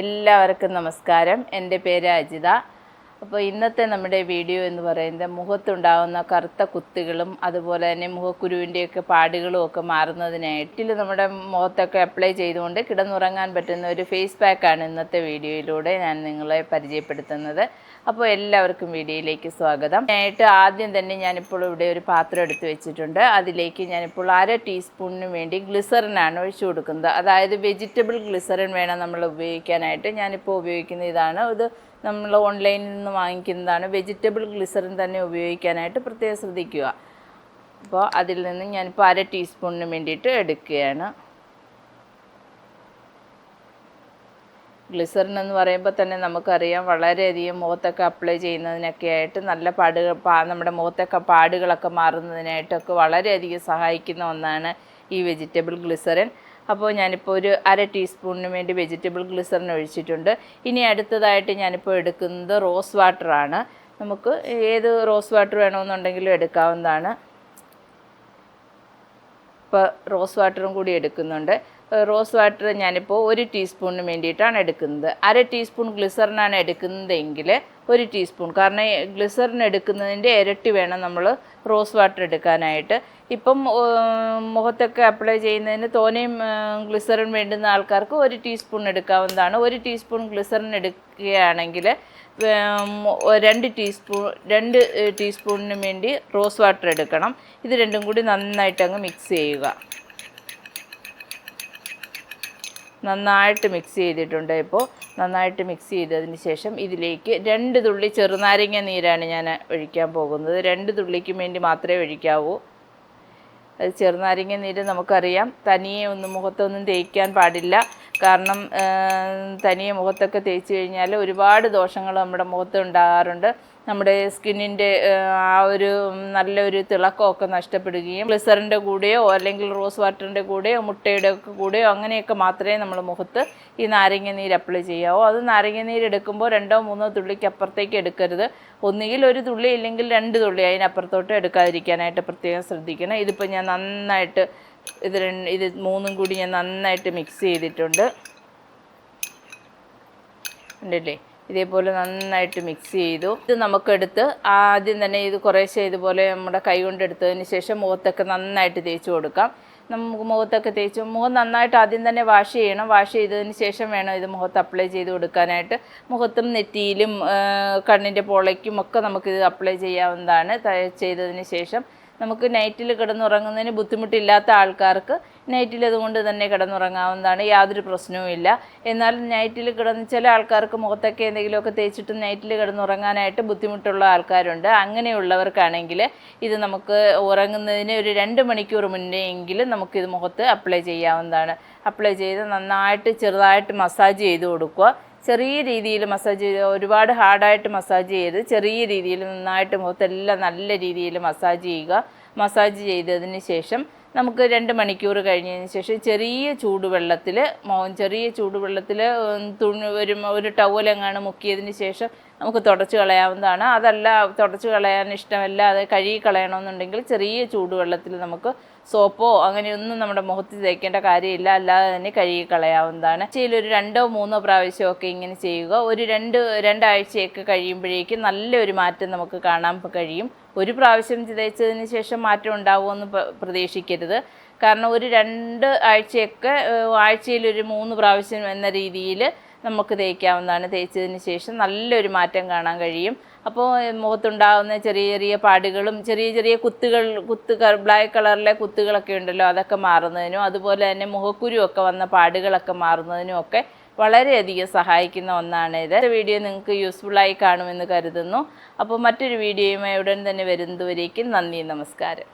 എല്ലാവർക്കും നമസ്കാരം. എന്റെ പേര് അജിത. അപ്പോൾ ഇന്നത്തെ നമ്മുടെ വീഡിയോ എന്ന് പറയുന്നത് മുഖത്തുണ്ടാകുന്ന കറുത്ത കുത്തുകളും അതുപോലെ തന്നെ മുഖക്കുരുവിന്റെയൊക്കെ പാടുകളും ഒക്കെ മാറുന്നതിനായിട്ട് നമ്മുടെ മുഖത്തൊക്കെ അപ്ലൈ ചെയ്തുകൊണ്ട് കിടന്നുറങ്ങാൻ പറ്റുന്ന ഒരു ഫേസ് പാക്കാണ് ഇന്നത്തെ വീഡിയോയിലൂടെ ഞാൻ നിങ്ങളെ പരിചയപ്പെടുത്തുന്നത്. അപ്പോൾ എല്ലാവർക്കും വീഡിയോയിലേക്ക് സ്വാഗതം. ആയിട്ട് ആദ്യം തന്നെ ഞാനിപ്പോൾ ഇവിടെ ഒരു പാത്രം എടുത്ത് വെച്ചിട്ടുണ്ട്. അതിലേക്ക് ഞാനിപ്പോൾ അര ടീസ്പൂണിന് വേണ്ടി ഗ്ലിസറിനാണ് ഒഴിച്ചു കൊടുക്കുന്നത്. അതായത് വെജിറ്റബിൾ ഗ്ലിസറിൻ വേണം നമ്മൾ ഉപയോഗിക്കാനായിട്ട്. ഞാനിപ്പോൾ ഉപയോഗിക്കുന്ന ഇതാണ്. ഇത് നമ്മൾ ഓൺലൈനിൽ നിന്ന് വാങ്ങിക്കുന്നതാണ്. വെജിറ്റബിൾ ഗ്ലിസറിൻ തന്നെ ഉപയോഗിക്കാനായിട്ട് പ്രത്യേകം ശ്രദ്ധിക്കുക. അപ്പോൾ അതിൽ നിന്ന് ഞാനിപ്പോൾ അര ടീസ്പൂണിന് വേണ്ടിയിട്ട് എടുക്കുകയാണ്. ഗ്ലിസറിൻ എന്ന് പറയുമ്പോൾ തന്നെ നമുക്കറിയാം വളരെയധികം മുഖത്തൊക്കെ അപ്ലൈ ചെയ്യുന്നതിനൊക്കെ ആയിട്ട് നല്ല പാടുകൾ നമ്മുടെ മുഖത്തൊക്കെ പാടുകളൊക്കെ മാറുന്നതിനായിട്ടൊക്കെ വളരെയധികം സഹായിക്കുന്ന ഒന്നാണ് ഈ വെജിറ്റബിൾ ഗ്ലിസറിൻ. അപ്പോൾ ഞാനിപ്പോൾ ഒരു അര ടീസ്പൂണിന് വേണ്ടി വെജിറ്റബിൾ ഗ്ലിസറിൻ ഒഴിച്ചിട്ടുണ്ട്. ഇനി അടുത്തതായിട്ട് ഞാനിപ്പോൾ എടുക്കുന്നത് റോസ് വാട്ടറാണ് നമുക്ക് ഏത് റോസ് വാട്ടർ വേണമെന്നുണ്ടെങ്കിലും എടുക്കാവുന്നതാണ്. ഇപ്പോൾ റോസ് വാട്ടറും കൂടി എടുക്കുന്നുണ്ട്. റോസ് വാട്ടർ ഞാനിപ്പോൾ ഒരു ടീസ്പൂണിന് വേണ്ടിയിട്ടാണ് എടുക്കുന്നത്. അര ടീസ്പൂൺ ഗ്ലിസറിനാണ് എടുക്കുന്നതെങ്കിൽ ഒരു ടീസ്പൂൺ. കാരണം ഗ്ലിസറിൻ എടുക്കുന്നതിന്റെ ഇരട്ടി വേണം നമ്മൾ റോസ് വാട്ടർ എടുക്കാനായിട്ട്. ഇപ്പം മുഖത്തൊക്കെ അപ്ലൈ ചെയ്യുന്നതിന് തോനെയും ഗ്ലിസറിൻ വേണ്ടുന്ന ആൾക്കാർക്ക് ഒരു ടീസ്പൂൺ എടുക്കാവുന്നതാണ്. ഒരു ടീസ്പൂൺ ഗ്ലിസറിൻ എടുക്കുകയാണെങ്കിൽ രണ്ട് ടീസ്പൂൺ രണ്ട് ടീസ്പൂണിന് വേണ്ടി റോസ് വാട്ടർ എടുക്കണം. ഇത് രണ്ടും കൂടി നന്നായിട്ട് അങ്ങ് മിക്സ് ചെയ്യുക. നന്നായിട്ട് മിക്സ് ചെയ്തിട്ടുണ്ട് ഇപ്പോൾ നന്നായിട്ട് മിക്സ് ചെയ്തതിന് ശേഷം ഇതിലേക്ക് രണ്ട് തുള്ളി ചെറുനാരങ്ങ നീരാണ് ഞാൻ ഒഴിക്കാൻ പോകുന്നത്. രണ്ട് തുള്ളിക്ക് വേണ്ടി മാത്രമേ ഒഴിക്കാവൂ. അത് ചെറുനാരങ്ങ നീര് നമുക്കറിയാം. തനിയെ ഒന്നും മുഖത്തൊന്നും തേക്കാൻ പാടില്ല. കാരണം തനിയെ മുഖത്തൊക്കെ തേച്ച് കഴിഞ്ഞാൽ ഒരുപാട് ദോഷങ്ങൾ നമ്മുടെ മുഖത്ത് ഉണ്ടാകാറുണ്ട്. നമ്മുടെ സ്കിന്നിന്റെ ആ ഒരു നല്ലൊരു തിളക്കമൊക്കെ നഷ്ടപ്പെടുകയും ഗ്ലിസറിന്റെ കൂടെയോ അല്ലെങ്കിൽ റോസ് വാട്ടറിന്റെ കൂടെയോ മുട്ടയുടെ ഒക്കെ കൂടെയോ അങ്ങനെയൊക്കെ മാത്രമേ നമ്മൾ മുഖത്ത് ഈ നാരങ്ങ നീര് അപ്ലൈ ചെയ്യാവൂ. അത് നാരങ്ങ നീര് എടുക്കുമ്പോൾ രണ്ടോ മൂന്നോ തുള്ളിക്ക് അപ്പുറത്തേക്ക് എടുക്കരുത്. ഒന്നുകിൽ ഒരു തുള്ളി ഇല്ലെങ്കിൽ രണ്ട് തുള്ളി അതിനപ്പുറത്തോട്ട് എടുക്കാതിരിക്കാനായിട്ട് പ്രത്യേകം ശ്രദ്ധിക്കണം. ഇതിപ്പോൾ ഞാൻ നന്നായിട്ട് ഇത് രണ്ട് ഇത് മൂന്നും കൂടി ഞാൻ നന്നായിട്ട് മിക്സ് ചെയ്തിട്ടുണ്ട്. ഉണ്ടല്ലേ ഇതേപോലെ നന്നായിട്ട് മിക്സ് ചെയ്തു. ഇത് നമുക്കെടുത്ത് ആദ്യം തന്നെ ഇത് കുറേശ്ശെ ഇതുപോലെ നമ്മുടെ കൈ കൊണ്ട് എടുത്തതിന് ശേഷം മുഖത്തൊക്കെ നന്നായിട്ട് തേച്ച് കൊടുക്കാം. നമുക്ക് മുഖത്തൊക്കെ തേച്ച് മുഖം നന്നായിട്ട് ആദ്യം തന്നെ വാഷ് ചെയ്യണം. വാഷ് ചെയ്തതിന് ശേഷം വേണം ഇത് മുഖത്ത് അപ്ലൈ ചെയ്ത് കൊടുക്കാനായിട്ട്. മുഖത്തും നെറ്റിയിലും കണ്ണിന്റെ പൊളയ്ക്കും ഒക്കെ നമുക്കിത് അപ്ലൈ ചെയ്യാവുന്നതാണ്. ചെയ്തതിന് ശേഷം നമുക്ക് നൈറ്റിൽ കിടന്നുറങ്ങുന്നതിന് ബുദ്ധിമുട്ടില്ലാത്ത ആൾക്കാർക്ക് നൈറ്റിൽ അതുകൊണ്ട് തന്നെ കിടന്നുറങ്ങാവുന്നതാണ് യാതൊരു പ്രശ്നവുമില്ല എന്നാൽ നൈറ്റിൽ കിടന്ന് ചില ആൾക്കാർക്ക് മുഖത്തൊക്കെ എന്തെങ്കിലുമൊക്കെ തേച്ചിട്ട് നൈറ്റിൽ കിടന്നുറങ്ങാനായിട്ട് ബുദ്ധിമുട്ടുള്ള ആൾക്കാരുണ്ട്. അങ്ങനെയുള്ളവർക്കാണെങ്കിൽ ഇത് നമുക്ക് ഉറങ്ങുന്നതിന് ഒരു രണ്ട് മണിക്കൂർ മുന്നേ എങ്കിലും നമുക്കിത് മുഖത്ത് അപ്ലൈ ചെയ്യാവുന്നതാണ്. അപ്ലൈ ചെയ്ത് നന്നായിട്ട് ചെറുതായിട്ട് മസാജ് ചെയ്ത് കൊടുക്കുക. ചെറിയ രീതിയിൽ മസാജ് ചെയ്ത് ഒരുപാട് ഹാർഡായിട്ട് മസാജ് ചെയ്ത് ചെറിയ രീതിയിൽ നന്നായിട്ട് മുഖത്തെല്ലാം നല്ല രീതിയിൽ മസാജ് ചെയ്യുക. മസാജ് ചെയ്തതിന് ശേഷം നമുക്ക് രണ്ട് മണിക്കൂർ കഴിഞ്ഞതിന് ശേഷം ചെറിയ ചൂടുവെള്ളത്തിൽ മോൻ ചെറിയ ചൂടുവെള്ളത്തിൽ തുണി ഒരു ഒരു ടവലെങ്ങാണ് മുക്കിയതിന് ശേഷം നമുക്ക് തുടച്ച് കളയാവുന്നതാണ്. അതല്ല തുടച്ച് കളയാൻ ഇഷ്ടമല്ല അത് കഴുകി കളയണമെന്നുണ്ടെങ്കിൽ ചെറിയ ചൂടുവെള്ളത്തിൽ നമുക്ക് സോപ്പോ അങ്ങനെയൊന്നും നമ്മുടെ മുഖത്ത് തേക്കേണ്ട കാര്യമില്ല. അല്ലാതെ തന്നെ കഴുകി കളയാവുന്നതാണ്. ആഴ്ചയിൽ ഒരു രണ്ടോ മൂന്നോ പ്രാവശ്യമൊക്കെ ഇങ്ങനെ ചെയ്യുക. ഒരു രണ്ട് രണ്ടാഴ്ചയൊക്കെ കഴിയുമ്പോഴേക്കും നല്ലൊരു മാറ്റം നമുക്ക് കാണാൻ കഴിയും. ഒരു പ്രാവശ്യം ചിതയിച്ചതിന് ശേഷം മാറ്റം ഉണ്ടാവുമെന്ന് പ്ര- പ്രതീക്ഷിക്കരുത്. കാരണം ഒരു രണ്ട് ആഴ്ചയൊക്കെ ആഴ്ചയിൽ ഒരു മൂന്ന് പ്രാവശ്യം എന്ന രീതിയിൽ നമുക്ക് തേക്കാവുന്നതാണ് തേച്ചതിന് ശേഷം നല്ലൊരു മാറ്റം കാണാൻ കഴിയും. അപ്പോൾ മുഖത്തുണ്ടാകുന്ന ചെറിയ ചെറിയ പാടുകളും ചെറിയ ചെറിയ കുത്തുകൾ കുത്ത് ബ്ലാക്ക് കളറിലെ കുത്തുകളൊക്കെ ഉണ്ടല്ലോ അതൊക്കെ മാറുന്നതിനും അതുപോലെ തന്നെ മുഖക്കുരുവൊക്കെ വന്ന പാടുകളൊക്കെ മാറുന്നതിനും ഒക്കെ വളരെയധികം സഹായിക്കുന്ന ഒന്നാണ് ഇത്. വീഡിയോ നിങ്ങൾക്ക് യൂസ്ഫുള്ളായി കാണുമെന്ന് കരുതുന്നു. അപ്പോൾ മറ്റൊരു വീഡിയോയുമായി ഉടൻ തന്നെ വരുന്നതുവരേക്കും നന്ദി നമസ്കാരം.